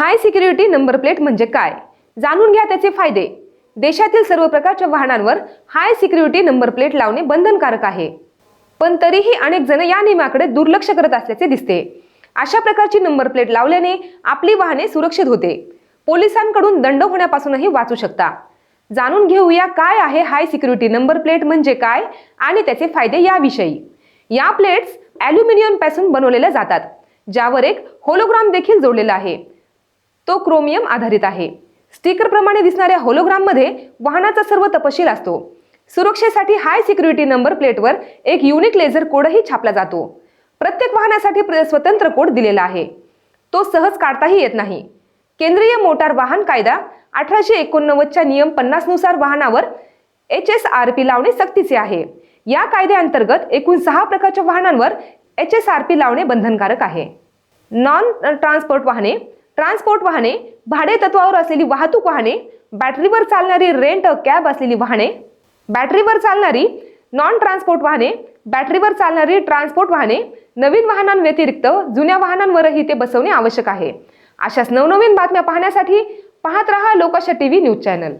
हाय security number plate म्हणजे काय? जाणून घ्या त्याचे फायदे. देशातील सर्व प्रकारच्या वाहनांवर हाय सिक्युरिटी नंबर प्लेट लावणे बंधनकारक आहे. पण तरीही अनेक जण या नियमाकडे दुर्लक्ष करत असल्याचे दिसते. अशा प्रकारची नंबर प्लेट लावल्याने आपली वाहने सुरक्षित होते. पोलिसांकडून दंड होण्यापासूनही वाचू शकता. जाणून घेऊया काय आहे हाय सिक्युरिटी नंबर प्लेट म्हणजे काय आणि त्याचे फायदे याविषयी. या प्लेट्स ॲल्युमिनियमपासून बनवलेल्या जातात ज्यावर एक होलोग्राम देखील जोडलेला आहे. तो क्रोमियम आधारित आहे. स्टिकरप्रमाणे दिसणाऱ्या होलोग्राममध्ये वाहनाचा सर्व तपशील असतो. सुरक्षेसाठी हाय सिक्युरिटी नंबर प्लेटवर एक युनिक लेझर कोडही छापला जातो. प्रत्येक वाहनासाठी प्र- स्वतंत्र कोड दिलेला आहे. तो सहज काढताही येत नाही. केंद्रीय मोटार वाहन कायदा अठराशे एकोणनव्वदच्या नियम पन्नासनुसार वाहनावर एच एस आर पी लावणे सक्तीचे आहे. या कायद्याअंतर्गत एकूण सहा प्रकारच्या वाहनांवर एच एस आर पी लावणे बंधनकारक आहे. नॉन ट्रान्सपोर्ट वाहने ट्रान्सपोर्ट वाहने भाडे तत्वावर असलेली वाहतूक वाहने बॅटरीवर चालणारी रेंट कॅब असलेली वाहने बॅटरीवर चालणारी नॉन ट्रान्सपोर्ट वाहने बॅटरीवर चालणारी ट्रान्सपोर्ट वाहने नवीन वाहनांव्यतिरिक्त जुन्या वाहनांवरही ते बसवणे आवश्यक आहे. अशाच नवनवीन बातम्या पाहण्यासाठी पाहत रहा लोकांश टी व्ही न्यूज चॅनल.